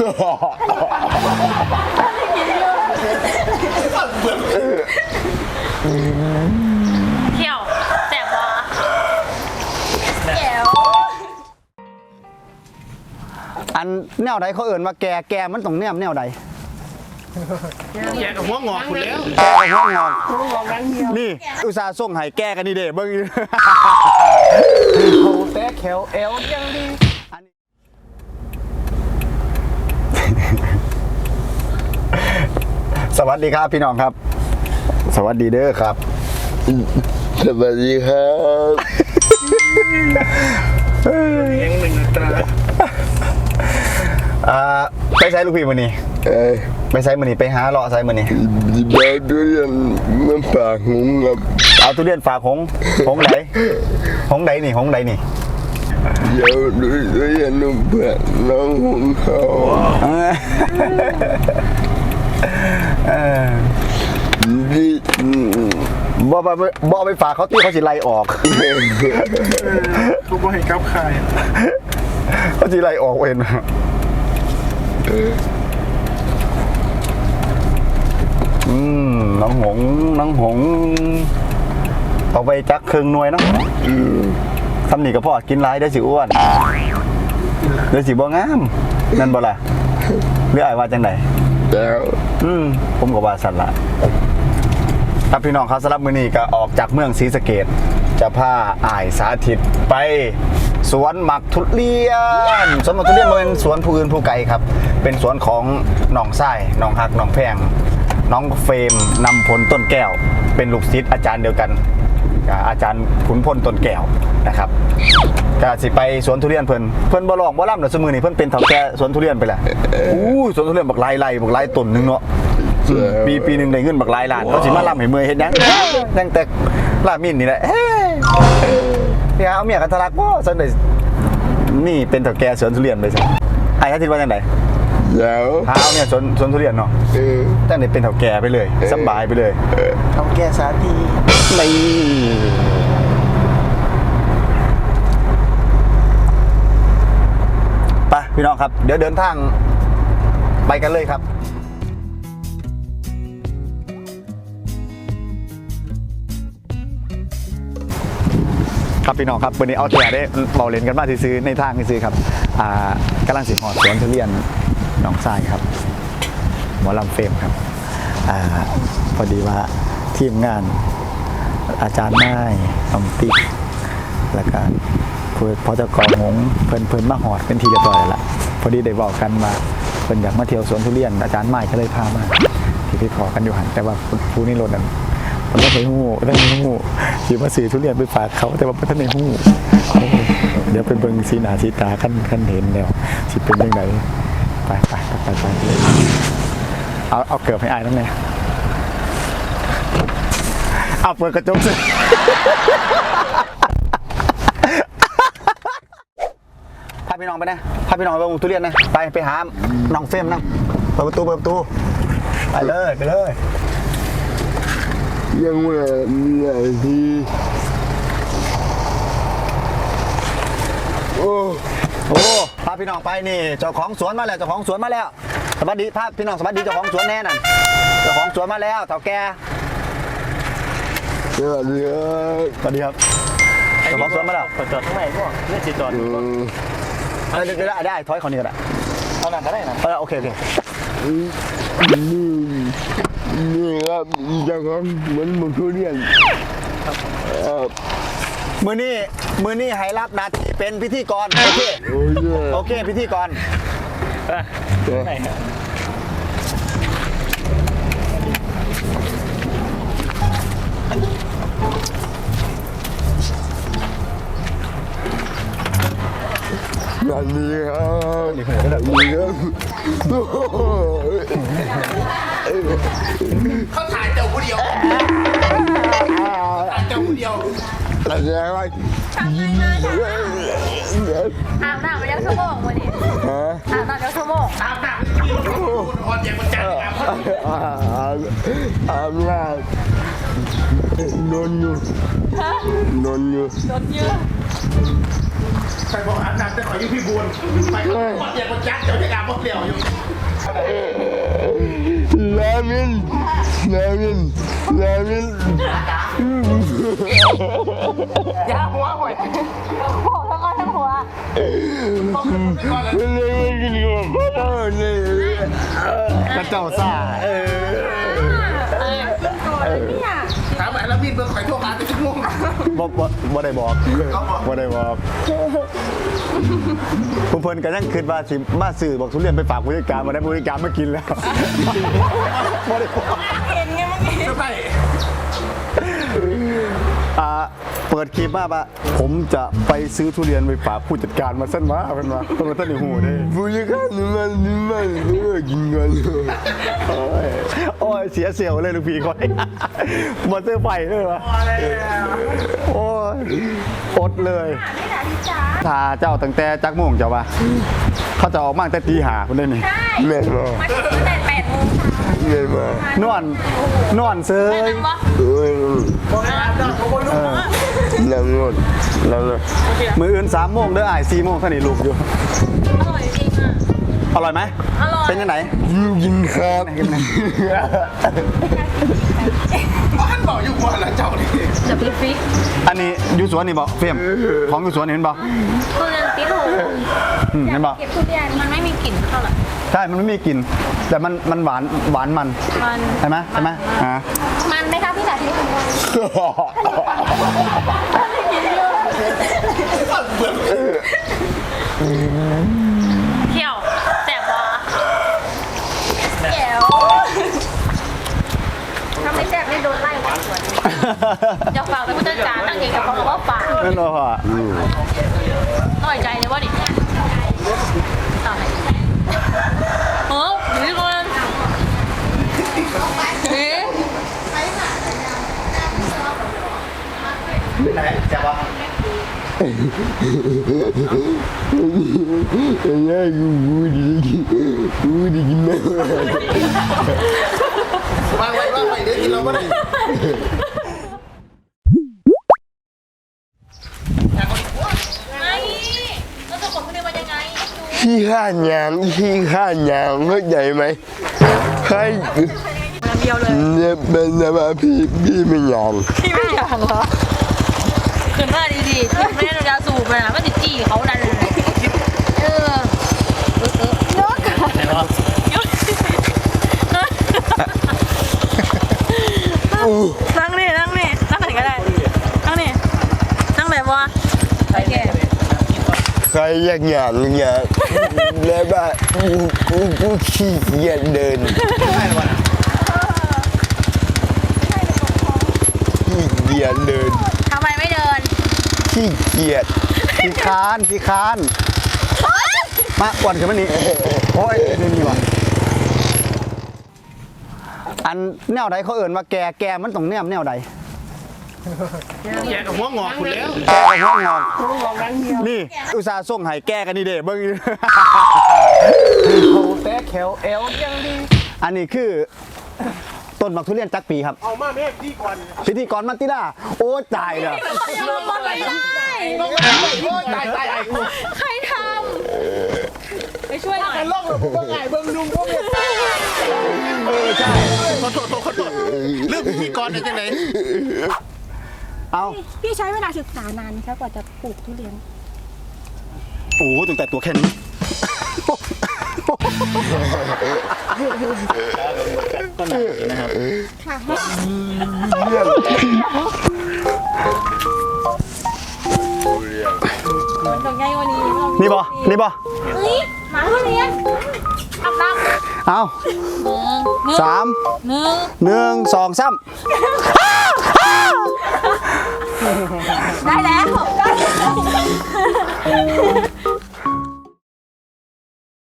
เที่ยวแสบวะแก้วอันแนวใดเขาเอิ่นว่าแกแกมันต้องแนมแนวใดแกกับหัวงอกคุณแล้วแกกับหัวงอกนี่ อุตส่าห์ส่งให้แกกันนี่เด้เบิ่งโอ้แต่แขวเอวยังดี สวัสดีครับพี่น้องครับ สวัสดีเด้อครับ สวัสดีครับยังหนึ่งตราอ่าไปใช้ลูกพี่มื้อนี้เอ้ยไปใช้มื้อนี้ไปหาเลาะใช้มื้อนี้บาดูเรียนมันปากหุงกับเอาทุเรียนฝากหงหงไหนหงไหนนี่หงไหนนี่เดี๋ยวดูเรียนนุ่มเพื่อนน้องหุงเขาเออเออดี บ่บ่บ่บ่เอาไปฝากเขาตี้เขาสิไล่ออกทุกคนให้กับใครเขาสิไล่ออกเห็นไหมอืมน้องหงน้องหงเอาไปจักครึ่งหน่วยเนาะทำนี่ก็พอกินหลายได้สิอ้วนเดี๋ยวสิบ่งามนั่นบ่ล่ะหรืออ้ายว่าจังได แล้วอืมผมก็ว่าสั่นละครับพี่น้องครับสำหรับมือนี้ก็ออกจากเมืองศรีสะเกดจะพาอ้ายสาธิตไป สวนหมักทุเรียน สวนหมักทุเรียนเป็นสวนผู้อื่นผู้ไกลครับ เป็นสวนของน้องไส้น้องฮักน้องแพงน้องเฟรมนำพลต้นแก้ว เป็นลูกศิษย์อาจารย์เดียวกัน กับอาจารย์ขุนพลตนแก้วนะครับก็สิไปสวนทุเรียนเพิ่นเพิ่นบ่ร้องบ่ร่ำดอกสมือนี่เพิ่นเป็นเฒ่าแก่สวนทุเรียนไปแหละอู้สวนทุเรียนบักหลายไร่บักหลายต้นหนึงเนาะปีปีหนึ่งได้เงินบักหลายล้านเขาสิมาล่ำให้เมื่อยเฮ็ดหยังนั่งแต่ลามินนี่แหละเฮ้ยเอาเมียกันทะลักบ่ซั่นได้นี่เป็นเถ่าแก่สวนทุเรียนไปซะไอ้อาทิตย์ว่าจังได แล้วหาเอาเมียสวนสวนทุเรียนเนาะเออจังได้เป็นเถ่าแก่ไปเลยสำบายไปเลยทำแกสาธีนี่ไปพี่น้องครับ เดี๋ยวเดินทางไปกันเลยครับ ครับพี่น้องครับวันนี้เอาแถได้เบาเลนกันมาซื้อๆในทางซื้อๆครับอ่ากำลังสิหอดสวนทุเรียนห นองทรายครับหมอลำเฟรมครับอพอดีว่าทีมงานอาจารย์นายน้องติ๊กแล้วก็คือพอจะกองงเพิ่นเพิ่นมาหอดเป็นทีเรียบร้อยแล้วพอดีได้บอกกันมาเพิ่นอยากมาเที่ยวสวนทุเรียนอาจารย์ไม้ก็เลยพามาที่พี่ขอกันอยู่หันแต่ว่าผู้นี่รถนั้นมันต้องไปหู้ต้องไปหู้ที่มาซื้อทุเรียนไปฝากเขาแต่ว่าบ่ท่านในหู้อ้ยเดี๋ยวไปเบิ่งสีหนาสีตาขั้นขั้นเห็นแล้วสิเป็นยังไง ไปไปไปไปไปเลยเอาเอาเกือบให้อายนั่นเลยเอาเปิดกระจกสิพาพี่น้องไปนะพาพี่น้องไปวงทุเรียนนะ ไปไปหาน้องเฟรมนะเปิดประตูเปิดประตู ไปเลยไปเลย ยังไม่มีอะไรที่โอ้โอ้พาพี่น้องไปนี่เจ้าของสวนมาแล้วเจ้าของสวนมาแล้ว สวัสดีพาพี่น้องสวัสดีเจ้าของสวนแน่นั่นเจ้าของสวนมาแล้วเถ่าแก่สวัสดีครับสวัสดีครับเจ้าของสวนมาแล้วเปิดจอดข้างในพวกเลือดจีจอดอืมเออได้ได้ได้ถอยเขานี่ก็ได้เอาหนังก็ได้นะเออโอเคโอเคนี่นี่ครับเจะของเหมือนหมุนทุเรียนเอ่อ มือนี้มือนี้ให้รับหนาทีเป็นพิธีกร โอเค โอ้ยเนี่ยโอเค พิธีกรไหนฮะสวัสดีครับสวัสดีครับโอ้โหเขาถ่ายเจ้าผู้เดียว อะไรวะอาบน้ำมาแล้วชั่วโมงวันนี้ฮะอาบน้ำแล้วชั่วโมงตามหนังคุณพรยังมันจัดงานพอาบน้ำนอนอยู่นอนอยู่รถเยอะไปบอกอาบน้ำจะขอยืมพี่บูนไปก็ปอดเดียวกดจัดเดี๋ยวจะอาบบอกเดียวอยู่ลามินลามินลามิน อย่าหัวหอยเลยกินกับพ่อเลยกระเจ้าซ่าเออถามไอ้แล้วพี่เบิ่งข่อยโทรหาไปชั่วโมงบ่บ่บ่ได้บอกเอาบอกบ่ได้บอกผู้เพิ่นก็ยังคิดว่าสิมาซื้อบอกทุเรียนไปฝากผู้จัดการมาได้ผู้จัดการมากินแล้วบ่ได้บอก เปิดคลิปมาปะผมจะไปซื้อทุเรียนไปฝากผู้จัดการมาสั้นมาเพิ่นว่าเพิ่นว่าท่านได้หูเด้ผู้จัดการนี่มันนี่มันเลิกกินกันโอ้ยโอ้ยเสียเสียวเลยลูกพี่คอยบ่ซื้อไฟเลยวะโอ้ยอดเลยถ้าเจ้าตั้งแต่จักโมงเจ้าวะเขาจะออกมาตั้งแต่ตีหาคนได้นี่แม่มามาถึงตั้งแต่แปดโมงเช้าแม่นอนนอนเซยนั่งบ่โอ้ยบอ กให้อาบน้ำผมก็รู้ว่านั่งรถนั่งรถมืออื่นสามโมงเด้ออ่ายสี่โมงเท่านี้ลูกอยู่ อร่อยจริงอะ อร่อยไหมอร่อย เป็นยังไงกินครับท่านบอกอยู่ว่าละเจ้านี่จะพลิกฟิกอันนี้อยู่สวนนี่บอกเฟรมของอยู่สวนนี่เห็นบอกทุเรียนติดหูเห็นบอกเก็บทุเรียนมันไม่มีกลิ่นเท่าไหร่ใช่มันไม่มีกลิ่นแต่มันมันหวานหวานมันมัน ใช่ไหมใช่ไหมอ่า มันไหมคะพี่สาธิตเที่ยวแสบวะแก้วถ้าไม่แสบไม่โดนไล่วัดสวนจะฝากแต่ผู้จัดการตั้งเองกับเขาบอกว่าฝากนั่นเหรอหน่อยใจเลยว่าดิ เป็นไงแซ่บปะ Ya aku budi budi gimana? วางไว้วางไว้เดี๋ยวกินเราไม่ได้ไม่แล้วจะขนทุเรียนมายังไงดูที่ข้าหยางที่ข้าหยางเข้าใจไหมใครเดียวเลยเนี่ยเป็นอะไรพี่พี่ไม่หยางพี่ไม่อยากเหรอ ขึ้นมาดีๆที่ไม่ได้ยาสูบเลยนะก็ติดจี้เขาดันเลยเออเออเออยกยกนั่งนี่นั่งนี่นั่งไหนก็ได้ นั่งนี่นั่งไหนวะโอเคใครอยากหยางหยางแล้วแบบกูกูกูขี้เกียจเดินขี้เกียจเดิน ทำไมไม่เดิน ขี้เกียจขี้คานขี้คานมาอ้วนขึ้นมานี่โอ้ยนี่นี่วะอันแนวใดเขาเอิ่นว่าแกแกมันต้องแนมแนวใดแกกับหัวงอกคุณแล้วแกกับหัวงอกนี่ อุตส่าห์ส่งให้แกกันนี่เด้เบิ่งอยู่เขาแต่แขวเอวยังดีอันนี้คือ ต้นบักทุเรียนจักปีครับเอามาแม่พี่ก่อนพิธีกรมันติล่าโอ้ตายแล้วลงมาไม่ได้โอ้ยตายตายไอ้กูใครทำไปช่วยหน่อยล่องเลยผมก็ไงเบิ่งดุงพวกเนี่ยเออใช่ขอโทษขอโทษเรื่องพี่ก่อนเนี่ยจังไหนเอาพี่ใช้เวลาศึกษานานไหมคะกว่าจะปลูกทุเรียนโอ้โหตั้งแต่ตัวแค่นี้ ก็หนักนะครับค่กนี้ดอนี่บอนี่เฮ้ยหมาเรียนอับดัเอาสามหนึ่งหนึ่งสองสามได้แล้วได้แล้ว